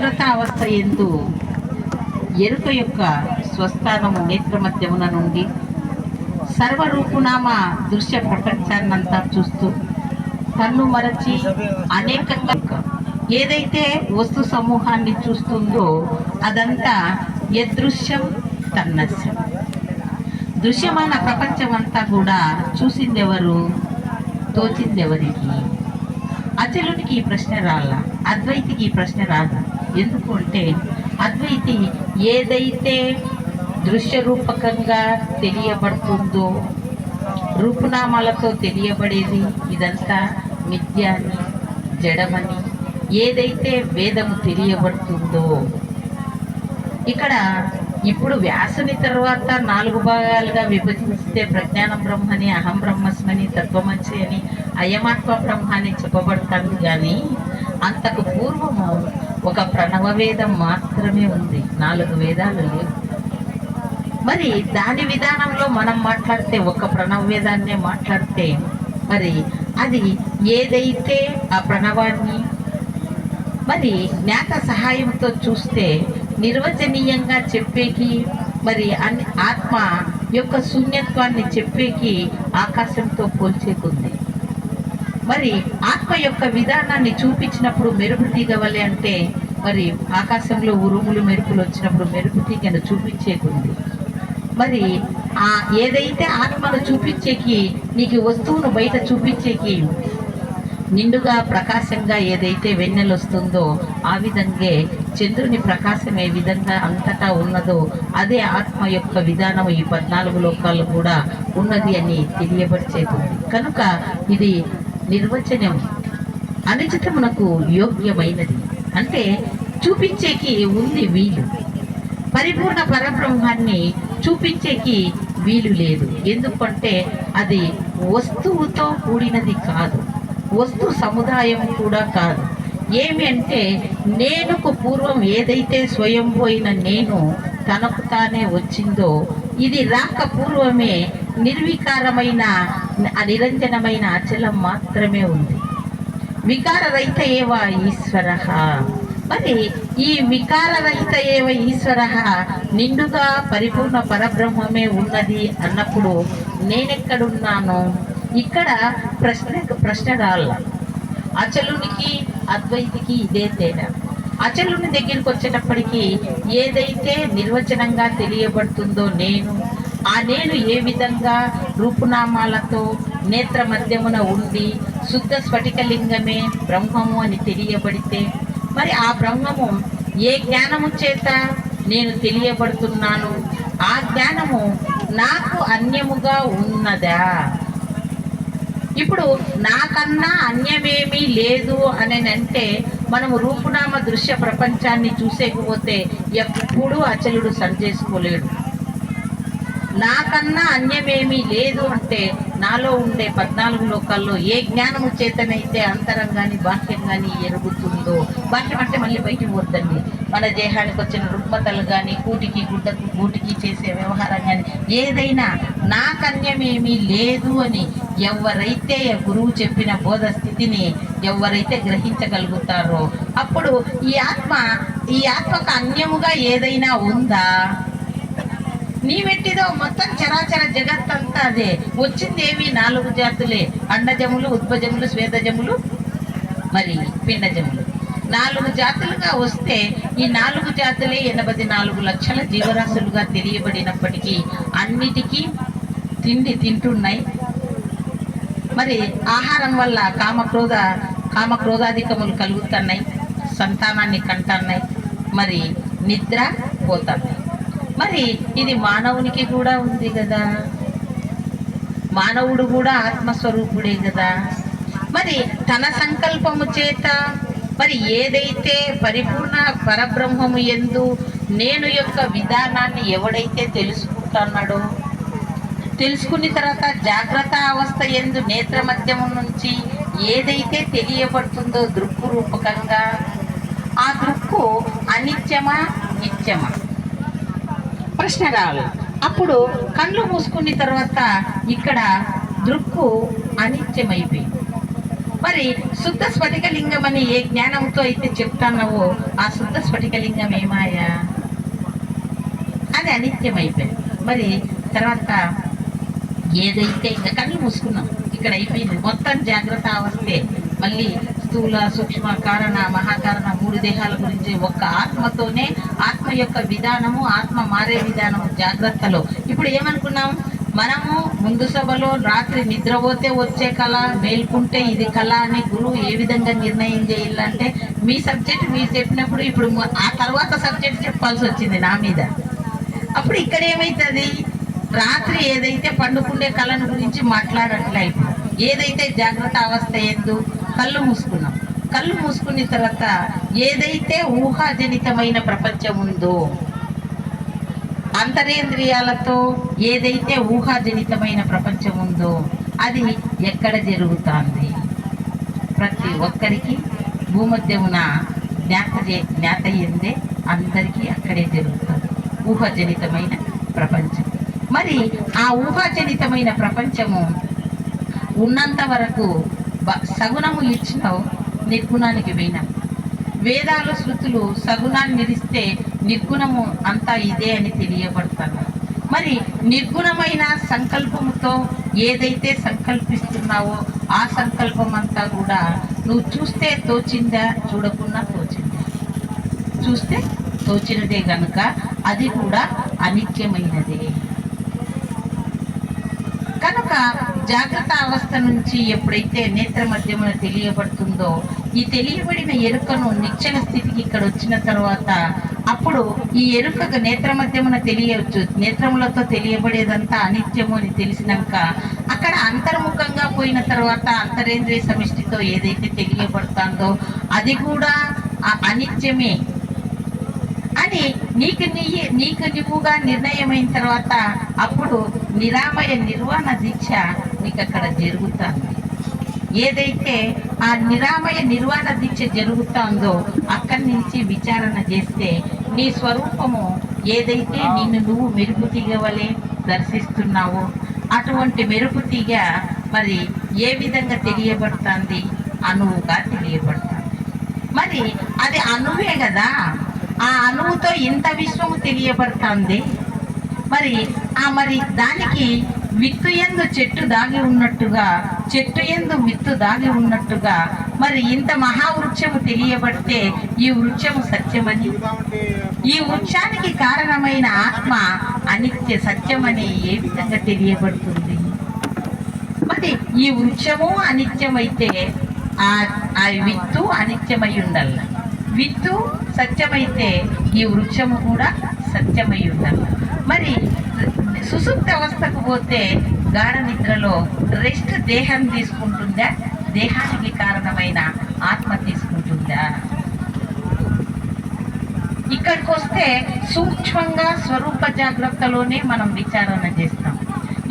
జాగ్రత్త ఎందు ఎరుక యొక్క స్వస్థానము నేత్రమధ్యమున నుండి సర్వరూపునామ దృశ్య ప్రపంచాన్నంతా చూస్తూ కన్ను మరచి అనేకంగా ఏదైతే వస్తు సమూహాన్ని చూస్తుందో అదంతా యదృశ్యం తన్నస్యం. దృశ్యమాన ప్రపంచం అంతా కూడా చూసిందెవరు? తోచిందెవరికి? అచలునికి ఈ ప్రశ్న రాల? అద్వైతికి ఈ ప్రశ్న రాదా? ఎందుకు అంటే అద్వైతి ఏదైతే దృశ్య రూపకంగా తెలియబడుతుందో రూపునామాలతో తెలియబడేది ఇదంతా మిథ్య అని జడమని ఏదైతే వేదము తెలియబడుతుందో. ఇక్కడ ఇప్పుడు వ్యాసుని తర్వాత నాలుగు భాగాలుగా విభజిస్తే ప్రజ్ఞాన బ్రహ్మని అహం బ్రహ్మస్మని తత్వమంచి అని అయమాత్మ బ్రహ్మ అని చెప్పబడతాను కానీ అంతకు పూర్వము ఒక ప్రణవ వేదం మాత్రమే ఉంది. నాలుగు వేదాలు లేవు. మరి దాని విధానంలో మనం మాట్లాడితే ఒక ప్రణవ వేదాన్నే మాట్లాడితే మరి అది ఏదైతే ఆ ప్రణవాన్ని మరి జ్ఞాత సహాయంతో చూస్తే నిర్వచనీయంగా చెప్పేకి మరి అన్ని ఆత్మ యొక్క శూన్యత్వాన్ని చెప్పేకి ఆకాశంతో పోల్చేకుంది. మరి ఆత్మ యొక్క విధానాన్ని చూపించినప్పుడు మెరుపు తీగవలే అంటే మరి ఆకాశంలో ఉరుములు మెరుపులు వచ్చినప్పుడు మెరుపు తీగను చూపించేకుంది మరి ఆ ఏదైతే ఆత్మను చూపించేకి నీకు వస్తువును బయట చూపించేకి నిండుగా ప్రకాశంగా ఏదైతే వెన్నెలు వస్తుందో ఆ విధంగా చంద్రుని ప్రకాశం ఏ విధంగా అంతటా ఉన్నదో అదే ఆత్మ యొక్క విధానం ఈ పద్నాలుగు లోకాలు కూడా ఉన్నది అని తెలియబడిచేతుంది కనుక ఇది నిర్వచనం అనుచితమునకు యోగ్యమైనది. అంటే చూపించేకి ఉంది వీలు. పరిపూర్ణ పరబ్రహ్మాన్ని చూపించేకి వీలు లేదు. ఎందుకంటే అది వస్తువుతో కూడినది కాదు. వస్తు సముదాయం కూడా కాదు. ఏమి అంటే నేనుకు పూర్వం ఏదైతే స్వయం పోయిన నేను తనకు తానే వచ్చిందో ఇది రాక పూర్వమే నిర్వికారమైన నిరంజనమైన అచలం మాత్రమే ఉంది. వికారరహిత ఏవ ఈశ్వర? మరి ఈ వికారరహిత ఏవ ఈశ్వర? నిండుగా పరిపూర్ణ పరబ్రహ్మమే ఉన్నది అన్నప్పుడు నేనెక్కడున్నాను? ఇక్కడ ప్రశ్న ప్రశ్న రాళ్ళ అచలునికి అద్వైతికి ఇదే తేడా. అచలుని దగ్గరికి వచ్చేటప్పటికి ఏదైతే నిర్వచనంగా తెలియబడుతుందో నేను ఆ నేను ఏ విధంగా రూపునామాలతో నేత్ర మధ్యమున ఉండి శుద్ధ స్ఫటికలింగమే బ్రహ్మము అని తెలియబడితే మరి ఆ బ్రహ్మము ఏ జ్ఞానము చేత నేను తెలియబడుతున్నాను? ఆ జ్ఞానము నాకు అన్యముగా ఉన్నదా? ఇప్పుడు నాకన్నా అన్యమేమీ లేదు అని అంటే మనము రూపునామ దృశ్య ప్రపంచాన్ని చూసేకపోతే ఎప్పుడూ అచలుడు సరిచేసుకోలేడు. నాకన్నా అన్యమేమీ లేదు అంటే నాలో ఉండే పద్నాలుగు లోకాల్లో ఏ జ్ఞానము చేతనైతే అంతరంగాని బాహ్యం కానీ ఎరుగుతుందో బాహ్యం అంటే మళ్ళీ బయటికి పోద్దండి మన దేహానికి వచ్చిన రుగ్మతలు కానీ కూటికి గుడ్డకు గూటికి చేసే వ్యవహారం కానీ ఏదైనా నాకన్యమేమీ లేదు అని ఎవరైతే గురువు చెప్పిన బోధ స్థితిని ఎవరైతే గ్రహించగలుగుతారో అప్పుడు ఈ ఆత్మ ఈ ఆత్మకు అన్యముగా ఏదైనా ఉందా? నీవెట్టిదో మొత్తం చరాచర జగత్తంతా అదే. వచ్చింది ఏమి నాలుగు జాతులే. అండజములు ఉద్భజములు శ్వేతజములు మరి పిండజములు. నాలుగు జాతులుగా వస్తే ఈ నాలుగు జాతులే ఎనభై నాలుగు లక్షల జీవరాశులుగా తెలియబడినప్పటికీ అన్నిటికీ తిండి తింటున్నాయి. మరి ఆహారం వల్ల కామక్రోధ కామక్రోధాధికములు కలుగుతున్నాయి సంతానాన్ని కంటున్నాయి మరి నిద్ర పోతున్నాయి మరి ఇది మానవునికి కూడా ఉంది కదా. మానవుడు కూడా ఆత్మస్వరూపుడే కదా. మరి తన సంకల్పము చేత మరి ఏదైతే పరిపూర్ణ పరబ్రహ్మము ఎందు నేను యొక్క విధానాన్ని ఎవడైతే తెలుసుకుంటున్నాడో తెలుసుకున్న తర్వాత జాగ్రత్త అవస్థ ఎందు నేత్ర మధ్యమం నుంచి ఏదైతే తెలియబడుతుందో దృక్కు రూపకంగా ఆ దృక్కు అనిత్యమా నిత్యమా? ప్రశ్న రాదు. అప్పుడు కళ్ళు మూసుకున్న తర్వాత ఇక్కడ దృక్కు అనిత్యమైపోయింది. మరి శుద్ధ స్ఫటికలింగం అని ఏ జ్ఞానంతో అయితే చెప్తున్నావో ఆ శుద్ధ స్ఫటికలింగం ఏమాయా? అది అనిత్యం మరి తర్వాత ఏదైతే ఇంకా కళ్ళు మూసుకున్నాం ఇక్కడ అయిపోయింది. మొత్తం జాగ్రత్త అవస్థే. మళ్ళీ స్థూల సూక్ష్మ కారణ మహాకారణ దేహాల గురించి ఒక్క ఆత్మతోనే ఆత్మ యొక్క విధానము ఆత్మ మారే విధానము జాగ్రత్తలో. ఇప్పుడు ఏమనుకున్నాం? మనము ముందు సభలో రాత్రి నిద్రపోతే వచ్చే కళ మేల్కుంటే ఇది కళ అని గురువు ఏ విధంగా నిర్ణయం చేయాలంటే మీ సబ్జెక్ట్ మీరు చెప్పినప్పుడు ఇప్పుడు ఆ తర్వాత సబ్జెక్ట్ చెప్పాల్సి వచ్చింది నా మీద. అప్పుడు ఇక్కడ ఏమైతుంది? రాత్రి ఏదైతే పండుకుండే కళను గురించి మాట్లాడట్లే ఏదైతే జాగ్రత్త అవస్థ ఏందో కళ్ళు మూసుకున్నాం. కళ్ళు మూసుకున్న తర్వాత ఏదైతే ఊహాజనితమైన ప్రపంచం ఉందో అంతరేంద్రియాలతో ఏదైతే ఊహాజనితమైన ప్రపంచం ఉందో అది ఎక్కడ జరుగుతుంది? ప్రతి ఒక్కరికి భూమధ్యమున జ్ఞాత జ్ఞాత అయిందే అందరికీ అక్కడే జరుగుతుంది. ఊహాజనితమైన ప్రపంచం. మరి ఆ ఊహాజనితమైన ప్రపంచము ఉన్నంత వరకు సగుణము ఇచ్చినావు నిర్గుణానికి పోయినాం వేదాలు శృతులు సగుణాన్ని నిలిస్తే నిర్గుణము అంతా ఇదే అని తెలియబడతాను మరి నిర్గుణమైన సంకల్పముతో ఏదైతే సంకల్పిస్తున్నావో ఆ సంకల్పం అంతా కూడా నువ్వు చూస్తే తోచిందా చూడకుండా తోచిందా? చూస్తే తోచినదే గనుక అది కూడా అనిత్యమైనదే. కనుక జాగ్రత్త అవస్థ నుంచి ఎప్పుడైతే నేత్ర మధ్యమున తెలియబడుతుందో ఈ తెలియబడిన ఎరుకను నిశ్చల స్థితికి ఇక్కడ వచ్చిన తర్వాత అప్పుడు ఈ ఎరుకకు నేత్ర మధ్యమున తెలియవచ్చు. నేత్రములతో తెలియబడేదంతా అనిత్యము అని తెలిసినాక అక్కడ అంతర్ముఖంగా పోయిన తర్వాత అంతరేంద్రియ సమిష్టితో ఏదైతే తెలియబడుతుందో అది కూడా అనిత్యమే. అని నీకు నీ నీకు నువ్వుగా నిర్ణయమైన తర్వాత అప్పుడు నిరామయ నిర్వాణ దీక్ష నీకు అక్కడ జరుగుతుంది ఏదైతే ఆ నిరామయ నిర్వాణ దీక్ష జరుగుతుందో అక్కడి నుంచి విచారణ చేస్తే నీ స్వరూపము ఏదైతే నిన్ను నువ్వు మెరుపు తీగవలే దర్శిస్తున్నావో అటువంటి మెరుపు తీగ మరి ఏ విధంగా తెలియబడుతుంది అణువుగా తెలియబడుతుంది. మరి అది అణువే కదా. ఆ అణువుతో ఇంత విశ్వము తెలియబడుతుంది. మరి ఆ మరి దానికి విత్తు ఎందు చెట్టు దాగి ఉన్నట్టుగా చెట్టు ఎందు విత్తు దాగి ఉన్నట్టుగా మరి ఇంత మహావృక్షము తెలియబడితే ఈ వృక్షము సత్యమని. ఈ వృక్షానికి కారణమైన ఆత్మ అనిత్య సత్యమని ఏ విధంగా తెలియబడుతుంది? మరి ఈ వృక్షము అనిత్యమైతే ఆ ఆ విత్తు అనిత్యమై ఉండాలి. విత్తు సత్యమైతే ఈ వృక్షము కూడా సత్యమై ఉండాలి. మరి సుసుప్త అవస్థకు పోతే గాఢ నిద్రలో రెస్ట్ దేహం తీసుకుంటుందా? దేహానికి కారణమైన ఆత్మ తీసుకుంటుందా? ఇక్కడికి వస్తే సూక్ష్మంగా స్వరూప జాగ్రత్తలోనే మనం విచారణ చేస్తాం.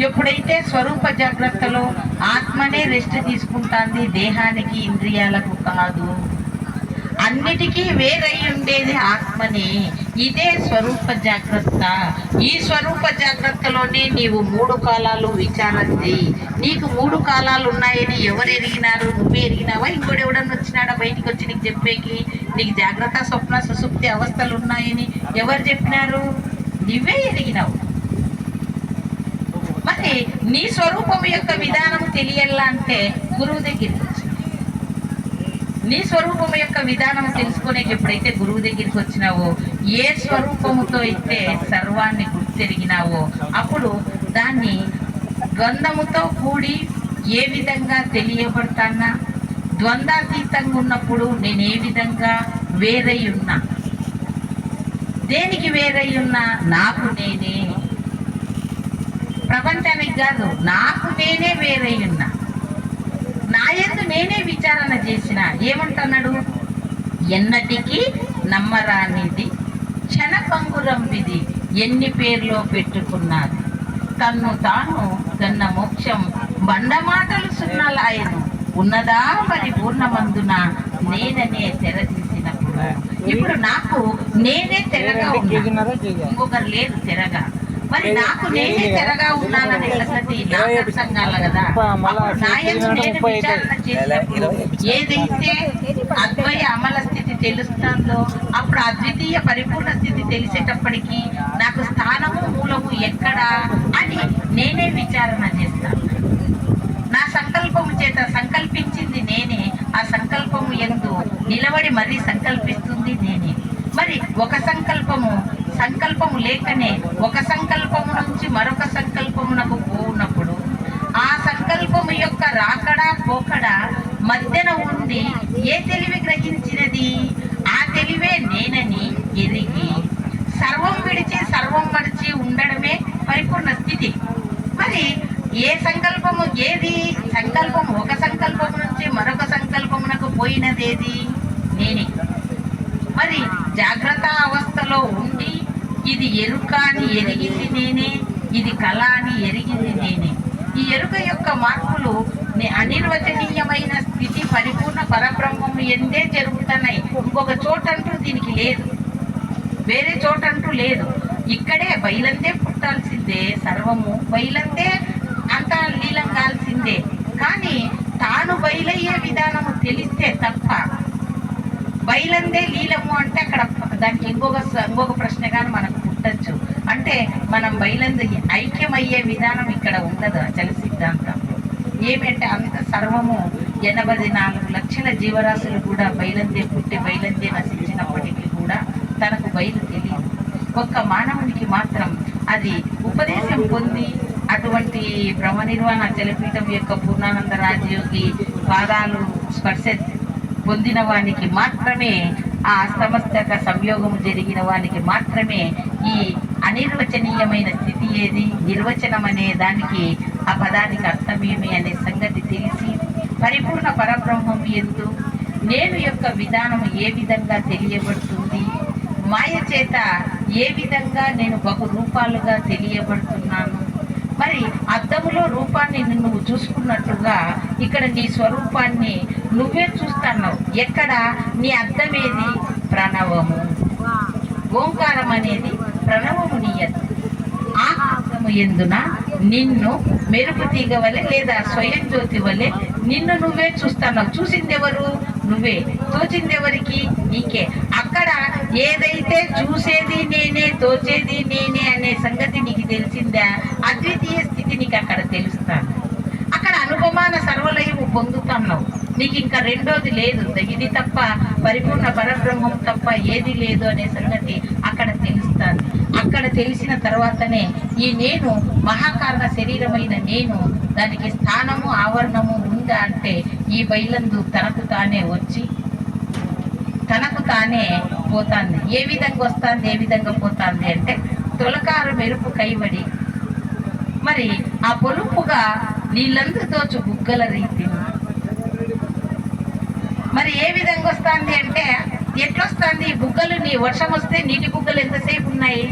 ఎప్పుడైతే స్వరూప జాగ్రత్తలో ఆత్మనే రెస్ట్ తీసుకుంటాంది దేహానికి ఇంద్రియాలకు కాదు అన్నిటికీ వేరై ఉండేది ఆత్మని. ఇదే స్వరూప జాగ్రత్త. ఈ స్వరూప జాగ్రత్తలోనే నీవు మూడు కాలాలు విచారంది నీకు మూడు కాలాలు ఉన్నాయని ఎవరు ఎరిగినారు నువ్వు ఎరిగినావా? ఇంకోటి ఎవడన్నా వచ్చినాడా బయటికి వచ్చి నీకు చెప్పేకి? నీకు జాగ్రత్త స్వప్న సుసుప్తి అవస్థలు ఉన్నాయని ఎవరు చెప్పినారు? నువ్వే ఎరిగినావు. మరి నీ స్వరూపం యొక్క విధానం తెలియాలా అంటే గురువు దగ్గరికి వచ్చి నీ స్వరూపం యొక్క విధానం తెలుసుకునేకి ఎప్పుడైతే గురువు దగ్గరికి వచ్చినావో ఏ స్వరూపముతో అయితే సర్వాన్ని గుర్తెరిగినావో అప్పుడు దాన్ని ద్వంద్వముతో కూడి ఏ విధంగా తెలియబడతానా? ద్వంద్వాతీతంగా ఉన్నప్పుడు నేను ఏ విధంగా వేరై ఉన్నా దేనికి వేరై ఉన్నా నాకు నేనే. ప్రపంచానికి కాదు నాకు నేనే వేరై ఉన్నా నా నేనే విచారణ చేసిన. ఏమంటున్నాడు? ఎన్నటికీ నమ్మరానిది క్షణపంగురం విధి ఎన్ని పేర్లో పెట్టుకున్నది తన్ను తాను గన్న మోక్షం బండమాటలు సున్నలాయను. ఉన్నదా మరి పూర్ణమందున నేననే తెర తీసినప్పుడు ఇప్పుడు నాకు నేనే తెరగా ఉన్నా. ఇంకొకరు లేదు తెరగా. మరి నాకు నేనే తెరగా ఉన్నాననే కదా? ఏదైతే అద్వయ అమల స్థితి తెలుస్తుందో అప్పుడు అద్వితీయ పరిపూర్ణ స్థితి తెలిసేటప్పటికి నాకు స్థానము మూలము ఎక్కడ అని నేనే విచారణ చేస్తాను నా సంకల్పము చేత సంకల్పించింది నేనే. ఆ సంకల్పము ఎందు నిలబడి మరీ సంకల్పిస్తుంది నేనే. మరి ఒక సంకల్పము సంకల్పము లేకనే ఒక సంకల్పము నుంచి మరొక సంకల్పమునకు పోనప్పుడు ఆ సంకల్పము యొక్క రాకడా పోకడా మధ్యన ఉండి ఏ తెలివి గ్రహించినది? ఆ తెలివే నేనని ఎరిగి సర్వం విడిచి సర్వం మడిచి ఉండడమే పరిపూర్ణ స్థితి. మరి ఏ సంకల్పము ఏది? సంకల్పం ఒక సంకల్పం నుంచి మరొక సంకల్పమునకు పోయినదేది? నేనే. మరి జాగ్రత్త అవస్థలో ఉండి ఇది ఎరుక అని ఎరిగింది నేనే ఇది కళ అని ఎరిగింది నేనే. ఈ ఎరుక యొక్క మార్పులు అనిర్వచనీయమైన స్థితి పరిపూర్ణ పరబ్రహ్మము ఎందే జరుగుతున్నాయి. ఇంకొక చోటంటూ దీనికి లేదు. వేరే చోటంటూ లేదు. ఇక్కడే బయలందే పుట్టాల్సిందే సర్వము బయలందే అంతా లీలంగాల్సిందే కానీ తాను బయలయ్యే విధానము తెలిస్తే తప్ప బయలందే లీలము అంటే అక్కడ దానికి ఇంకొక స- ఇంకొక ప్రశ్న కానీ మనకు పుట్టచ్చు. అంటే మనం బయలందు ఐక్యమయ్యే విధానం ఇక్కడ ఉండదు అచల సిద్ధాంతంలో ఏమంటే అంత సర్వము ఎనభై నాలుగు లక్షల జీవరాశులు కూడా బయలందే పుట్టి బయలందే నశించినప్పటికీ కూడా తనకు బయలు తెలియదు. ఒక్క మానవునికి మాత్రం అది ఉపదేశం పొంది అటువంటి బ్రహ్మ నిర్వహణ జలపీఠం యొక్క పూర్ణానంద రాజయోగి పాదాలు స్పర్శ పొందిన వానికి మాత్రమే ఆ అస్తమస్తక సంయోగం జరిగిన వానికి మాత్రమే ఈ అనిర్వచనీయమైన స్థితి ఏది? నిర్వచనం అనే దానికి ఆ పదానికి అర్థమేమి అనే సంగతి తెలిసి పరిపూర్ణ పరబ్రహ్మం ఎందు నేను యొక్క విధానం ఏ విధంగా తెలియబడుతుంది? మాయ చేత ఏ విధంగా నేను బహు రూపాలుగా తెలియబడుతున్నాను? మరి అద్దములో రూపాన్ని నువ్వు చూసుకున్నట్టుగా ఇక్కడ నీ స్వరూపాన్ని నువ్వే చూస్తున్నావు. ఎక్కడ? నీ అద్దమేది ప్రణవము. ఓంకారం అనేది ప్రణవము నీ ఆ అద్దము ఎందున నిన్ను మెరుపు తీగ వలె లేదా స్వయం జ్యోతి వలె నిన్ను నువ్వే చూస్తున్నావు. చూసింది ఎవరు నువ్వే. తోచింది ఎవరికి నీకే. అక్కడ ఏదైతే చూసేది నేనే తోచేది నేనే అనే సంగతి నీకు తెలిసిందా? అద్వితీయ స్థితి నీకు అక్కడ తెలుస్తాను అక్కడ అనుపమాన సర్వలయము పొందుతున్నావు. నీకు ఇంకా రెండోది లేదు. ఇది తప్ప పరిపూర్ణ పరబ్రహ్మం తప్ప ఏది లేదు అనే సంగతి అక్కడ తెలుస్తాను అక్కడ తెలిసిన తర్వాతనే ఈ నేను మహాకారణ శరీరమైన నేను దానికి స్థానము ఆవరణము ఉందా అంటే ఈ బయలందు తనకు తానే వచ్చి తనకు తానే పోతాంది. ఏ విధంగా వస్తుంది ఏ విధంగా పోతాంది అంటే తొలకారు మెరుపు కైబడి మరి ఆ పొలుపుగా నీళ్ళందు దోచు బుగ్గల రీతి మరి ఏ విధంగా వస్తుంది అంటే ఎట్లొస్తుంది? బుగ్గలు నీ వర్షం వస్తే నీటి బుగ్గలు ఎంతసేపు ఉన్నాయి?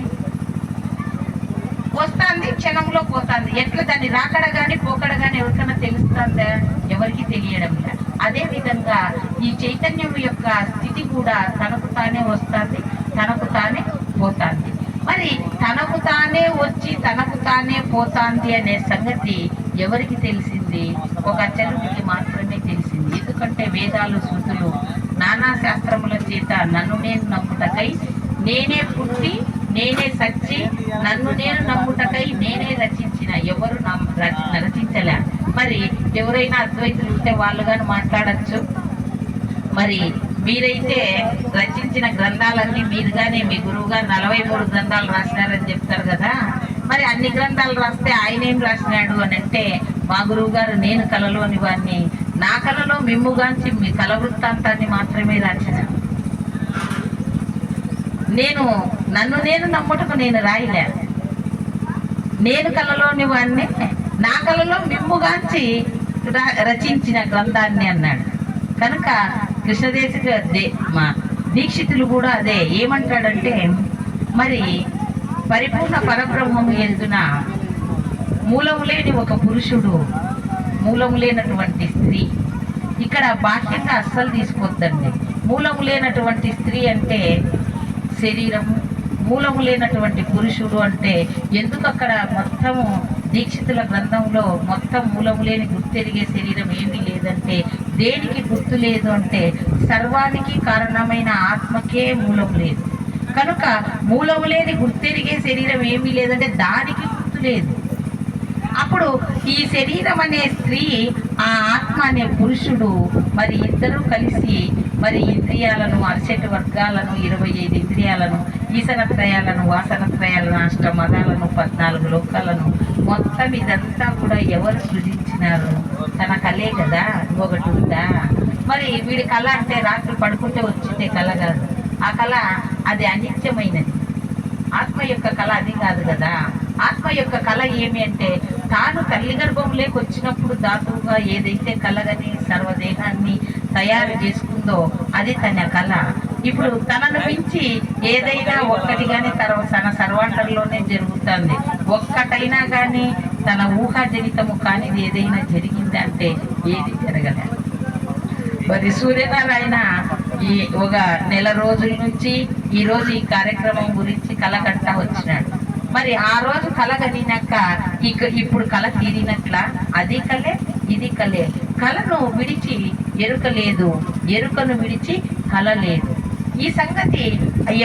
వస్తుంది క్షణంలో పోతుంది. ఎట్లా దాన్ని రాకడ కానీ పోకడ కానీ ఎవరికైనా తెలుస్తుందా? ఎవరికి తెలియడం అదే విధంగా ఈ చైతన్యం యొక్క స్థితి కూడా తనకు తానే వస్తుంది తనకు తానే పోతుంది. మరి తనకు తానే వచ్చి తనకు తానే పోతాంది అనే సంగతి ఎవరికి తెలిసింది? ఒక అచ్చలుడికి మాత్రమే తెలిసింది. ఎందుకంటే వేదాలు శృతులు నానా శాస్త్రముల చేత నన్ను నేను నమ్ముటకై నేనే పుట్టి నేనే సచ్చి నన్ను నేను నమ్ముటకై నేనే రచించిన ఎవరు రచించలే. మరి ఎవరైనా అద్వైతులు ఉంటే వాళ్ళు కానీ మాట్లాడచ్చు. మరి మీరైతే రచించిన గ్రంథాలన్నీ మీరుగానే మీ గురువుగా నలభై మూడు గ్రంథాలు రాసినారని చెప్తారు కదా. మరి అన్ని గ్రంథాలు రాస్తే ఆయన ఏం రాసినాడు అని అంటే మా గురువు గారు నేను కలలోని వాడిని నా కలలో మిమ్ముగాంచి మీ కల వృత్తాంతాన్ని మాత్రమే రాసిన నేను నన్ను నేను నమ్ముటకు నేను రాయలే. నేను కలలోని వాడిని నా కలలో మిమ్ముగాంచి రా- రచించిన గ్రంథాన్ని అన్నాడు. కనుక కృష్ణదేశ మా దీక్షితులు కూడా అదే ఏమంటాడంటే మరి పరిపూర్ణ పరబ్రహ్మము ఎందున మూలము లేని ఒక పురుషుడు మూలము లేనటువంటి స్త్రీ. ఇక్కడ బాహ్యంగా అస్సలు తీసుకొద్దండి మూలము లేనటువంటి స్త్రీ అంటే శరీరము. మూలము లేనటువంటి పురుషుడు అంటే ఎందుకు అక్కడ మొత్తము దీక్షితుల గ్రంథంలో మొత్తం మూలము లేని గుర్తెరిగే శరీరం ఏమీ లేదంటే దేనికి గుర్తు లేదు అంటే సర్వానికి కారణమైన ఆత్మకే మూలం లేదు. కనుక మూలము లేని గుర్తెరిగే శరీరం ఏమీ లేదంటే దానికి గుర్తు లేదు. అప్పుడు ఈ శరీరం అనే స్త్రీ ఆ ఆత్మ అనే పురుషుడు. మరి ఇద్దరూ కలిసి మరి ఇంద్రియాలను అరిసెట్ వర్గాలను ఇరవై ఐదు ఇంద్రియాలను ఈసనత్రయాలను వాసనత్రయాలను అష్టమదాలను పద్నాలుగు లోకాలను మొత్తం ఇదంతా కూడా ఎవరు సృజించినారు? తన కలే కదా ఇంకొకటి ఉందా? మరి వీడి కళ అంటే రాత్రి పడుకుంటే వచ్చిందే కళ కాదు. ఆ కళ అది అనిత్యమైనది. ఆత్మ యొక్క కళ అది కాదు కదా. ఆత్మ యొక్క కళ ఏమి అంటే తాను తల్లి గర్భంలోకి వచ్చినప్పుడు ధాతువుగా ఏదైతే కలగని సర్వదేహాన్ని తయారు చేసుకుందో అది తన కళ. ఇప్పుడు తనను మించి ఏదైనా ఒక్కటి కానీ తర్వాత తన సర్వాంటంలోనే జరుగుతుంది. ఒక్కటైనా కానీ తన ఊహాజనితము కానిది ఏదైనా జరిగిందంటే ఏది జరగలేదు మరి సూర్యనారాయణ ఈ ఒక నెల రోజుల నుంచి ఈరోజు ఈ కార్యక్రమం గురించి కలగంట వచ్చినాడు. మరి ఆ రోజు కలగనినాక ఇక ఇప్పుడు కళ తీరినట్ల? అది కలే ఇది కలే. కలను విడిచి ఎరుక లేదు ఎరుకను విడిచి కళ లేదు ఈ సంగతి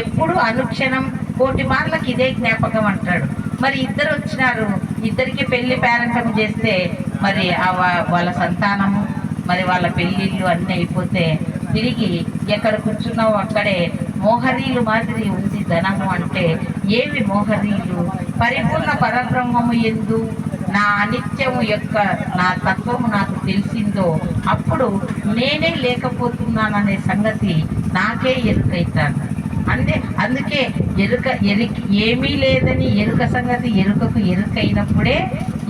ఎప్పుడు అనుక్షణం కోటి మార్లకు ఇదే జ్ఞాపకం అంటాడు. మరి ఇద్దరు వచ్చినారు. ఇద్దరికి పెళ్ళి పేరంటం చేస్తే మరి ఆ వాళ్ళ సంతానము మరి వాళ్ళ పెళ్ళిళ్ళు అన్నీ అయిపోతే తిరిగి ఎక్కడ కూర్చున్నావు అక్కడే మోహరీలు మాదిరి ఉంది ధనము అంటే ఏవి మోహనీయులు? పరిపూర్ణ పరబ్రహ్మము ఎందు నా అనిత్యము యొక్క నా తత్వము నాకు తెలిసిందో అప్పుడు నేనే లేకపోతున్నాననే సంగతి నాకే ఎరుకైతాను అంటే అందుకే ఎరుక ఎరుక ఏమీ లేదని ఎరుక సంగతి ఎరుకకు ఎరుకైనప్పుడే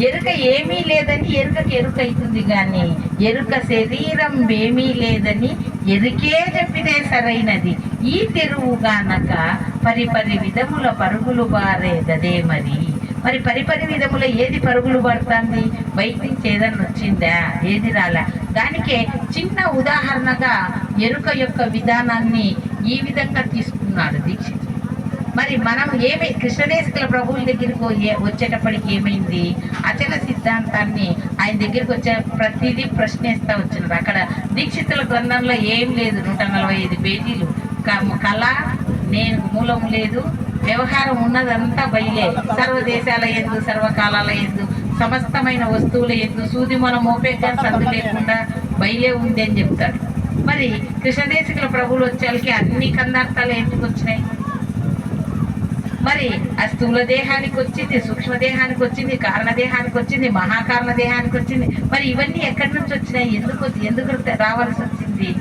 ఎరుక ఏమీ లేదని ఎరుకకి ఎరుకైతుంది కానీ ఎరుక శరీరం ఏమీ లేదని ఎరుకే చెప్పితే సరైనది. ఈ తెరువు గానక పరిపరి విధముల పరుగులు బారేదదే మరి. మరి పరిపరి విధముల ఏది పరుగులు పడుతుంది బయట నుంచి ఏదన్నా వచ్చిందా? ఏది రాలా? దానికే చిన్న ఉదాహరణగా ఎరుక యొక్క విధానాన్ని ఈ విధంగా తీసుకున్నాడు దీక్షిత్. మరి మనం ఏమి కృష్ణదేశకుల ప్రభువుల దగ్గరికి వచ్చేటప్పటికి ఏమైంది? అచల సిద్ధాంతాన్ని ఆయన దగ్గరికి వచ్చే ప్రతిదీ ప్రశ్నిస్తా వచ్చినారు. అక్కడ దీక్షితుల గ్రంథంలో ఏం లేదు నూట నలభై ఐదు పేజీలు. కళ నేను మూలం లేదు వ్యవహారం ఉన్నదంతా బయలే. సర్వదేశాల ఎందు సర్వకాలాల ఎందు సమస్తమైన వస్తువుల ఎందు సూది మనం మోపేగా సందు లేకుండా బయలే ఉంది అని చెప్తాడు. మరి కృష్ణదేశికుల ప్రభువులు వచ్చేళ్ళకి అన్ని కందార్థాలు ఎందుకు వచ్చినాయి? మరి ఆ స్థూల దేహానికి వచ్చింది సూక్ష్మ దేహానికి వచ్చింది కారణ దేహానికి వచ్చింది మహాకారణ దేహానికి వచ్చింది. మరి ఇవన్నీ ఎక్కడి నుంచి వచ్చినాయి? ఎందుకు ఎందుకు రావాల్సి వచ్చింది?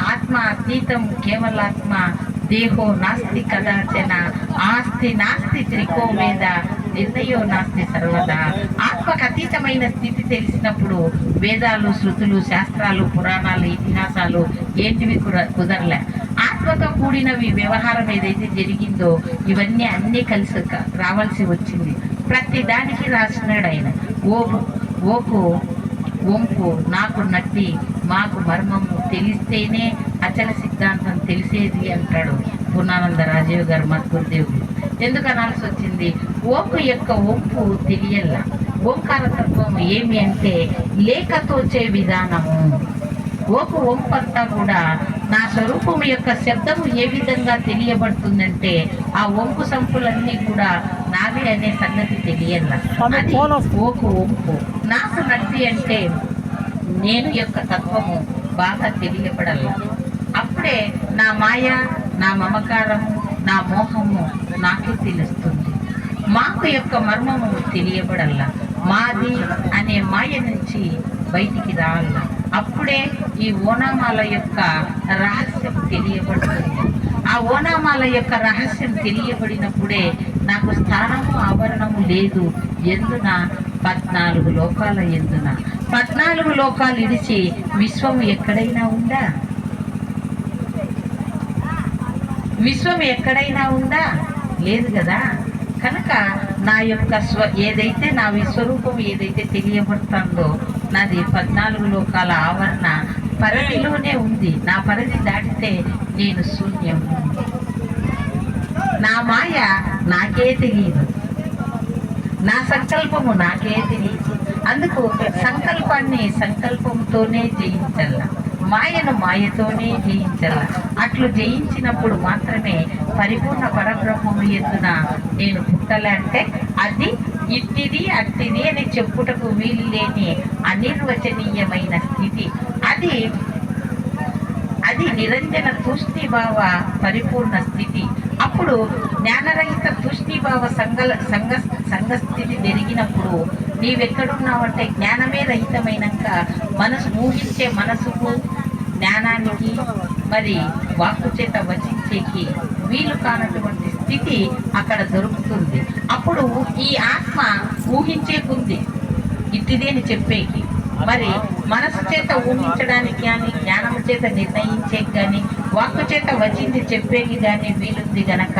ఆత్మ అతీతం కేవలాత్మ దేహో నాస్తి కదాచన ఆస్తి నాస్తి త్రికో మీద నిర్ణయో నాస్తి సర్వదా. ఆత్మకు అతీతమైన స్థితి తెలిసినప్పుడు వేదాలు శృతులు శాస్త్రాలు పురాణాలు ఇతిహాసాలు ఏంటివి కూడా కుదరలే. ఆత్మతో కూడినవి వ్యవహారం ఏదైతే జరిగిందో ఇవన్నీ అన్నీ కలిసి రావాల్సి వచ్చింది. ప్రతి దానికి రాసినాడు ఆయన. ఓపు ఓకు వంపు నాకు నట్టి మాకు మర్మము తెలిస్తేనే అచల సిద్ధాంతం తెలిసేది అంటాడు పూర్ణానంద రాజీవ్ గారు మద్గురుదేవుడు ఎందుకు అనాల్సి వచ్చింది? ఓంకు యొక్క ఒంపు తెలియల్ల. ఓంకార తత్వం ఏమి అంటే లేక తోచే విధానము. ఓకు వంపంతా కూడా నా స్వరూపం యొక్క శబ్దము ఏ విధంగా తెలియబడుతుందంటే ఆ వంపు సంపులన్నీ కూడా నావే అనే సంగతి తెలియాల అది ఓకు వంపు నాకు నట్టి అంటే నేను యొక్క తత్వము బాగా తెలియబడాల అప్పుడే నా మాయ నా మమకారము నా మోహము నాకే తెలుస్తుంది. మాకు యొక్క మర్మము తెలియబడల్లా. మాది అనే మాయ నుంచి బయటికి రావాల అప్పుడే ఈ ఓనామాల యొక్క రహస్యం తెలియబడుతుంది. ఆ ఓనామాల యొక్క రహస్యం తెలియబడినప్పుడే నాకు స్థానము ఆవరణము లేదు ఎందున పద్నాలుగు లోకాల ఎందున. పద్నాలుగు లోకాలు ఇడిచి విశ్వం ఎక్కడైనా ఉందా? విశ్వం ఎక్కడైనా ఉందా? లేదు కదా? కనుక నా యొక్క స్వ ఏదైతే నా విశ్వరూపం ఏదైతే తెలియబడుతుందో నాది పద్నాలుగు లోకాల ఆవరణ పరిధిలోనే ఉంది. నా పరిధి దాటితే నేను శూన్యం నా మాయ నాకే తెలియదు. నా సంకల్పము నాకే తెలియదు. అందుకు సంకల్పాన్ని సంకల్పంతోనే జయించాల మాయను మాయతోనే జయించాల అట్లు జయించినప్పుడు మాత్రమే పరిపూర్ణ పరబ్రహ్మము ఎత్తున నేను పుట్టలే అంటే అది ఇట్టిది అట్టిది అని చెప్పుటకు వీలు లేని అనిర్వచనీయమైన స్థితి. అది అది నిరంజన తుష్టిభావ పరిపూర్ణ స్థితి. అప్పుడు జ్ఞానరహిత తుష్టిభావ సంఘ సంఘ సంఘస్థితి జరిగినప్పుడు నీవెక్కడున్నావంటే జ్ఞానమే రహితమైనాక మనసు ఊహించే మనసుకు జ్ఞానానికి మరి వాక్కు చేత వచించేకి వీలు కానటువంటి స్థితి అక్కడ దొరుకుతుంది. అప్పుడు ఈ ఆత్మ ఊహించేకుంది ఇట్టిదేని చెప్పేకి. మరి మనసు చేత ఊహించడానికి కానీ జ్ఞానము చేత నిర్ణయించేకి కానీ వాక్కు చేత వచ్చింది చెప్పేకి కానీ వీలుంది గనక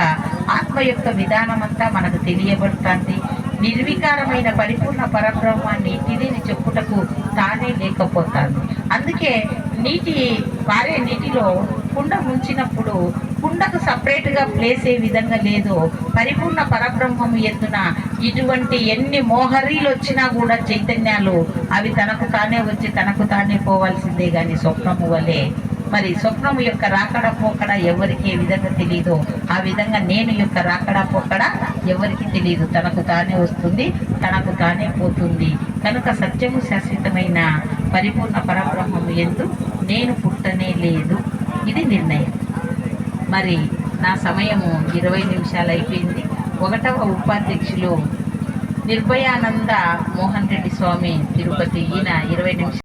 ఆత్మ యొక్క విధానం అంతా మనకు తెలియబడుతుంది. నిర్వికారమైన పరిపూర్ణ పరబ్రహ్మాన్ని ఇట్టిదిని చెప్పుటకు తానే లేకపోతాను అందుకే నీటి పారే నీటిలో కుండ ఉంచినప్పుడు కుండకు సపరేట్గా ప్లేస్ ఏ విధంగా లేదో పరిపూర్ణ పరబ్రహ్మము ఎత్తున ఇటువంటి ఎన్ని మోహరీలు వచ్చినా కూడా చైతన్యాలు అవి తనకు తానే వచ్చి తనకు తానే పోవాల్సిందే కానీ స్వప్నము వలె. మరి స్వప్నము యొక్క రాకడ పోకడ ఎవరికి ఏ విధంగా తెలియదో ఆ విధంగా నేను యొక్క రాకడ పోకడ ఎవరికి తెలియదు తనకు తానే వస్తుంది తనకు తానే పోతుంది. కనుక సత్యము శాశ్వతమైన పరిపూర్ణ పరబ్రహ్మము ఎందు నేను పుట్టనే లేదు. ఇది నిర్ణయం. మరి నా సమయము ఇరవై నిమిషాలు అయిపోయింది. ఒకటవ ఉపాధ్యక్షులు నిర్భయానంద మోహన్ రెడ్డి స్వామి తిరుపతి ఈయన ఇరవై నిమిషాలు